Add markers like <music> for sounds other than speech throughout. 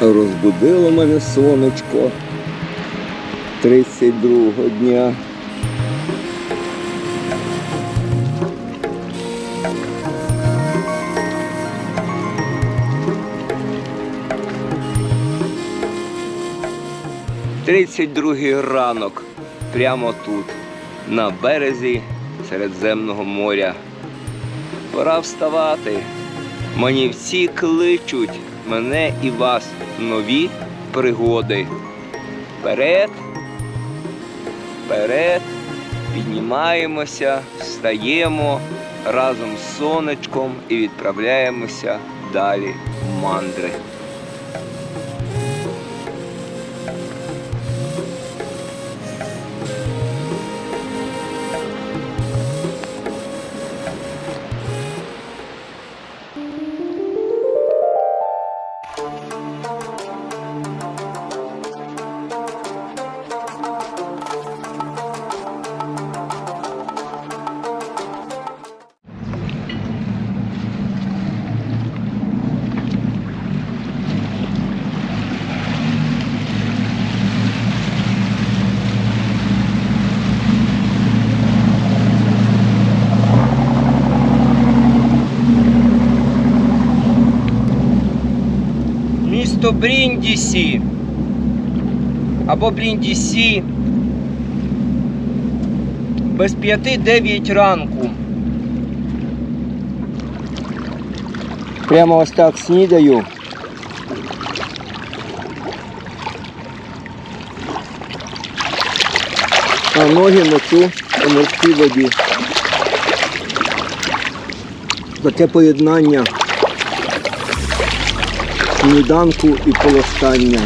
Розбудило мене сонечко 32-го дня. Тридцять другий ранок прямо тут, на березі Середземного моря. Пора вставати. Манівці кличуть мене і вас нові пригоди. Вперед, вперед, піднімаємося, встаємо разом з сонечком і відправляємося далі в мандри. Місто Бріндісі або Бріндісі без п'яти дев'ять ранку. Прямо ось так снідаю. А ноги мочу у морській воді. Таке поєднання сніданку і полоскання.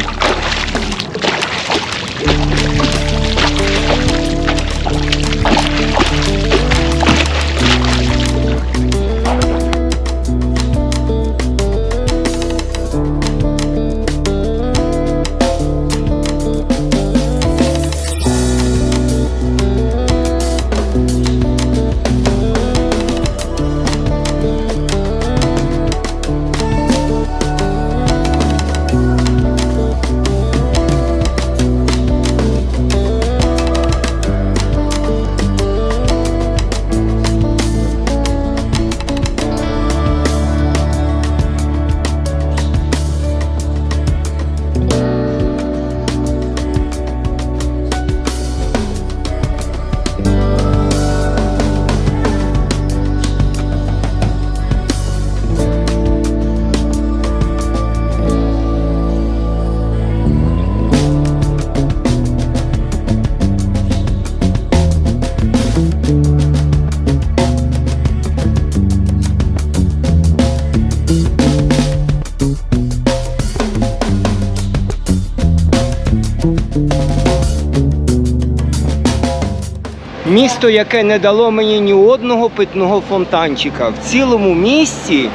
Місто, яке не дало мені ні одного питного фонтанчика. В цілому місті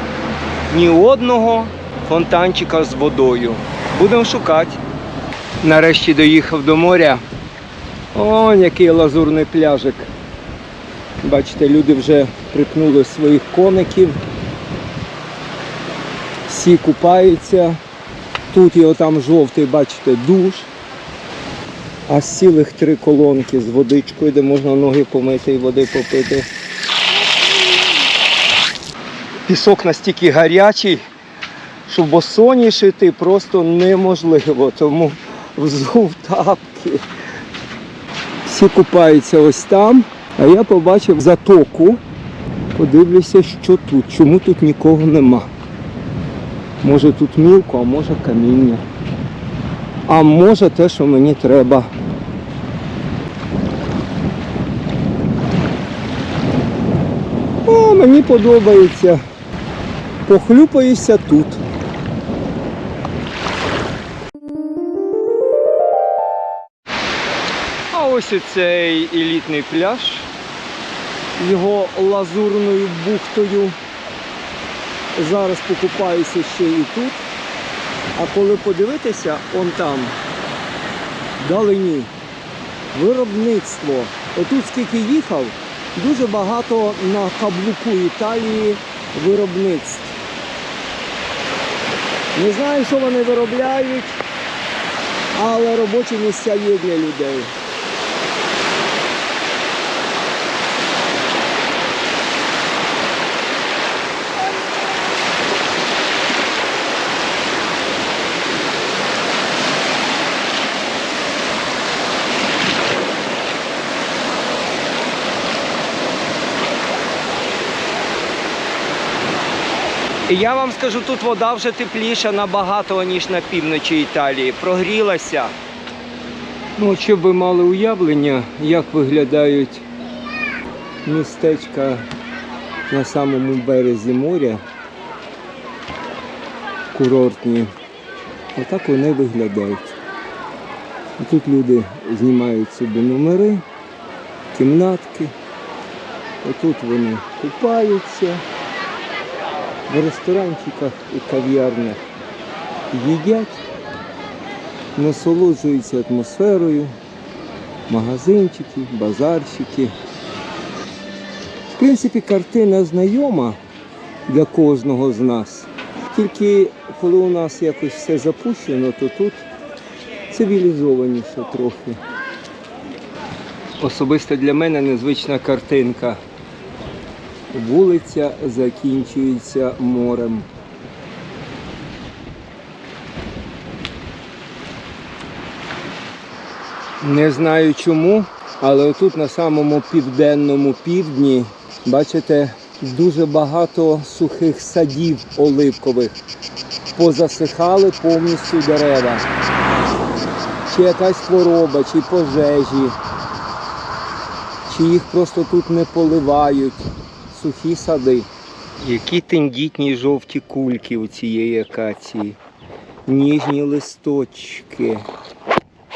ні одного фонтанчика з водою. Будемо шукати. Нарешті доїхав до моря. О, який лазурний пляжик. Бачите, люди вже припнули своїх коників. Всі купаються. Тут і отам жовтий, бачите, душ. А з цілих три колонки з водичкою, де можна ноги помити і води попити. Пісок настільки гарячий, що босоніж йти просто неможливо, тому взув тапки. Всі купаються ось там, а я побачив затоку. Подивлюся, що тут, чому тут нікого нема. Може тут мілко, а може каміння. А може те, що мені треба. О, мені подобається. Похлюпаюся тут. А ось і цей елітний пляж його лазурною бухтою. Зараз покупаюся ще і тут. А коли подивитися, он там, вдалині, виробництво. Отут скільки їхав, дуже багато на каблуку Італії виробництв. Не знаю, що вони виробляють, але робочі місця є для людей. Я вам скажу, тут вода вже тепліша набагато, ніж на півночі Італії. Прогрілася. Ну, щоб ви мали уявлення, як виглядають містечка на самому березі моря, курортні. Отак вони виглядають. Тут люди знімають собі номери, кімнатки. Отут вони купаються в ресторанчиках і кав'ярнях їдять, насолоджуються атмосферою, магазинчики, базарчики. В принципі, картина знайома для кожного з нас. Тільки коли у нас якось все запущено, то тут цивілізованіше трохи. Особисто для мене незвична картинка. Вулиця закінчується морем. Не знаю чому, але отут на самому південному півдні, бачите, дуже багато сухих садів оливкових. Позасихали повністю дерева. Чи якась хвороба, чи пожежі, чи їх просто тут не поливають сухі сади. Які тендітні жовті кульки у цієї акації. Ніжні листочки.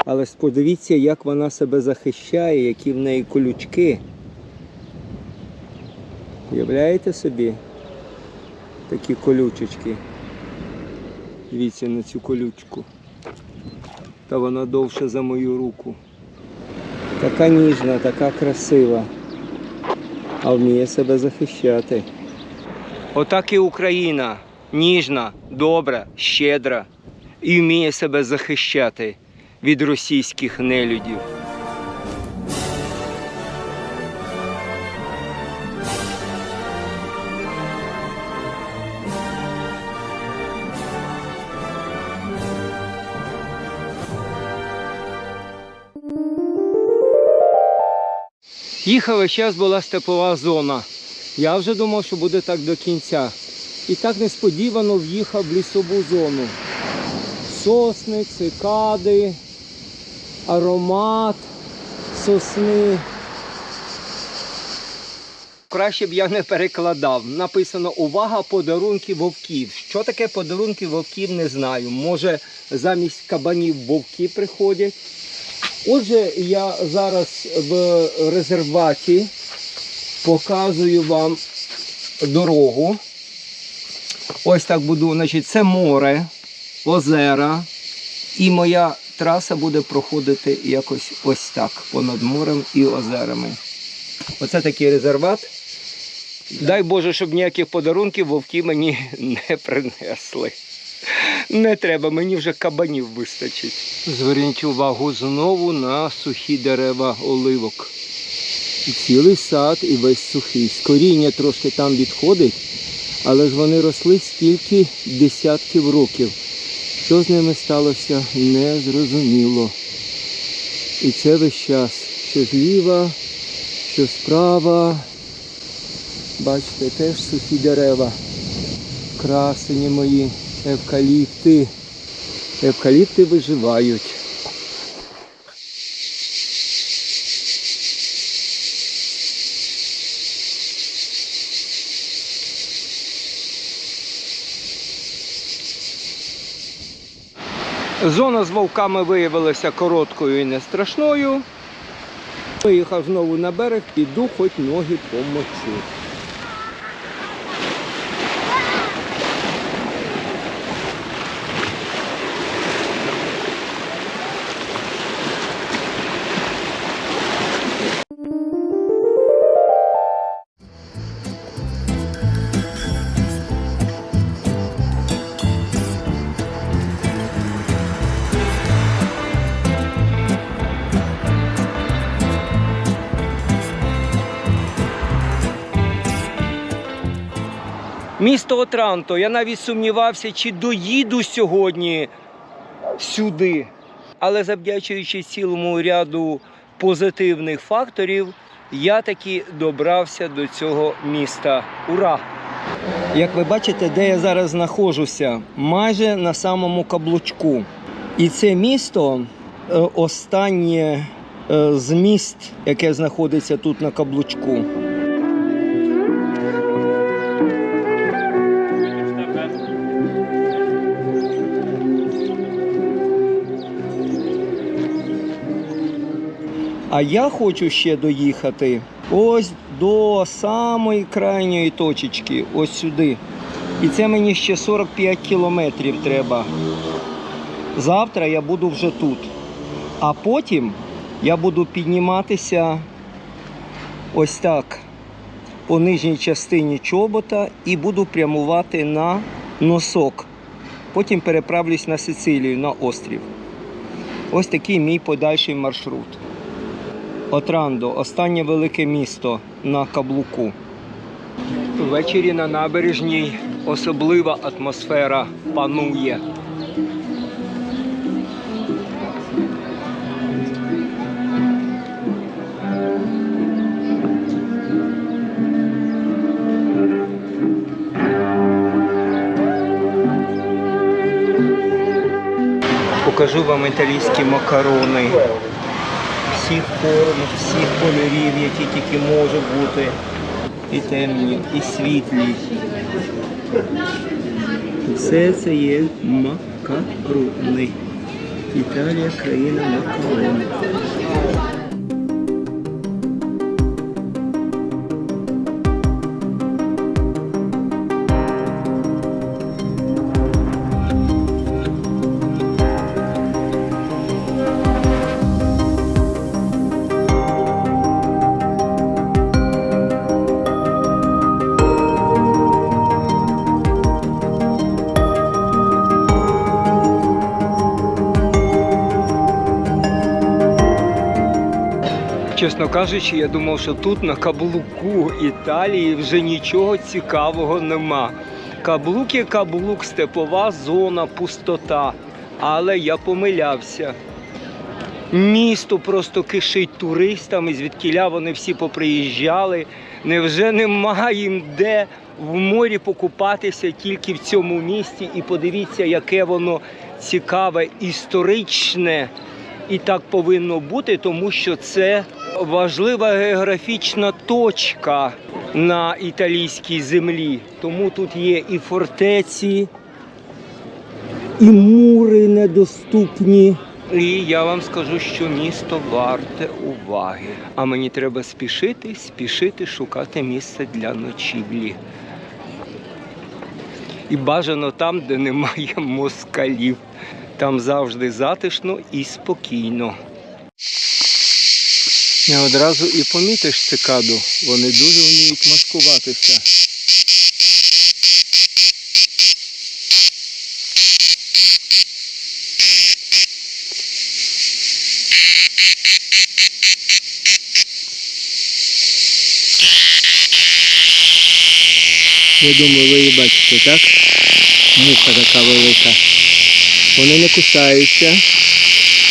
Але подивіться, як вона себе захищає, які в неї колючки. Уявляєте собі такі колючечки? Дивіться на цю колючку. Та вона довша за мою руку. Така ніжна, така красива а вміє себе захищати. Отак і Україна ніжна, добра, щедра і вміє себе захищати від російських нелюдів. Їхали, зараз була степова зона. Я вже думав, що буде так до кінця. І так несподівано в'їхав в лісову зону. Сосни, цикади, аромат сосни. Краще б я не перекладав. Написано увага, подарунки вовків. Що таке подарунки вовків, не знаю. Може замість кабанів вовки приходять. Отже, я зараз в резерваті показую вам дорогу. Ось так буду, значить, це море, озера. І моя траса буде проходити якось ось так, понад морем і озерами. Оце такий резерват. Дай Боже, щоб ніяких подарунків вовки мені <laughs> не принесли. Не треба, мені вже кабанів вистачить. Зверніть увагу знову на сухі дерева оливок. І Цілий сад і весь сухий. З коріння трошки там відходить, але ж вони росли стільки десятків років. Що з ними сталося, не зрозуміло. І це весь час. Що зліва, що справа. Бачите, теж сухі дерева. Красені мої евкаліпти. Евкаліпти виживають. Зона з вовками виявилася короткою і не страшною. Виїхав знову на берег, піду, хоч ноги помочу. Місто Отранто. Я навіть сумнівався, чи доїду сьогодні сюди. Але завдячуючи цілому ряду позитивних факторів, я таки добрався до цього міста. Ура! Як ви бачите, де я зараз знаходжуся, майже на самому каблучку. І це місто е, останнє е, з міст, яке знаходиться тут на каблучку. А я хочу ще доїхати ось до самої крайньої точечки, ось сюди. І це мені ще 45 кілометрів треба. Завтра я буду вже тут. А потім я буду підніматися ось так по нижній частині чобота і буду прямувати на носок. Потім переправлюсь на Сицилію, на острів. Ось такий мій подальший маршрут. Отрандо, останнє велике місто на каблуку. Ввечері на набережній особлива атмосфера панує. Покажу вам італійські макарони всіх форм, всіх кольорів, які тільки можуть бути. І темні, і світлі. Все це є макаруни. Італія країна макаронів. Чесно кажучи, я думав, що тут на каблуку Італії вже нічого цікавого нема. Каблук є каблук, степова зона, пустота. Але я помилявся. Місто просто кишить туристами, звідкіля вони всі поприїжджали. Невже немає їм де в морі покупатися тільки в цьому місті? І подивіться, яке воно цікаве, історичне. І так повинно бути, тому що це важлива географічна точка на італійській землі. Тому тут є і фортеці, і мури недоступні. І я вам скажу, що місто варте уваги. А мені треба спішити, спішити шукати місце для ночівлі. І бажано там, де немає москалів. Там завжди затишно і спокійно. Не одразу і помітиш цикаду. Вони дуже вміють маскуватися. Я думаю, ви її бачите, так? Муха така велика. Вони не кусаються,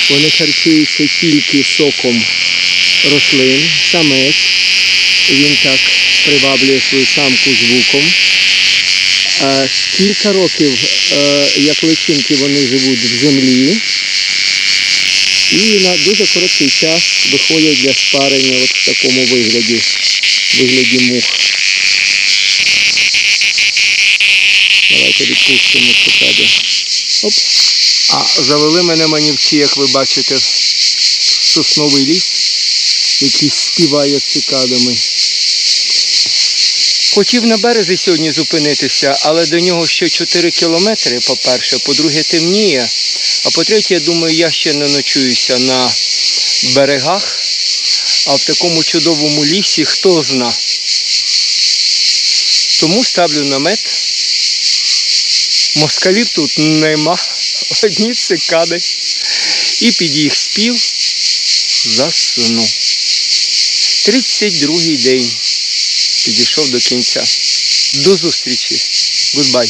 вони харчуються тільки соком рослин, самець. Він так приваблює свою самку звуком. Кілька років, е, як личинки, вони живуть в землі. І на дуже короткий час виходять для спарення от в такому вигляді, вигляді мух. Давайте відпустимо цикади. Оп. А завели мене манівці, як ви бачите, в сосновий ліс, який співає цикадами. Хотів на березі сьогодні зупинитися, але до нього ще 4 кілометри, по-перше, по-друге, темніє. А по-третє, я думаю, я ще не ночуюся на берегах, а в такому чудовому лісі хто зна. Тому ставлю намет. Москалів тут нема, одні цикади. І під їх спів засну. 32-й день підійшов до кінця. До зустрічі. Гудбай.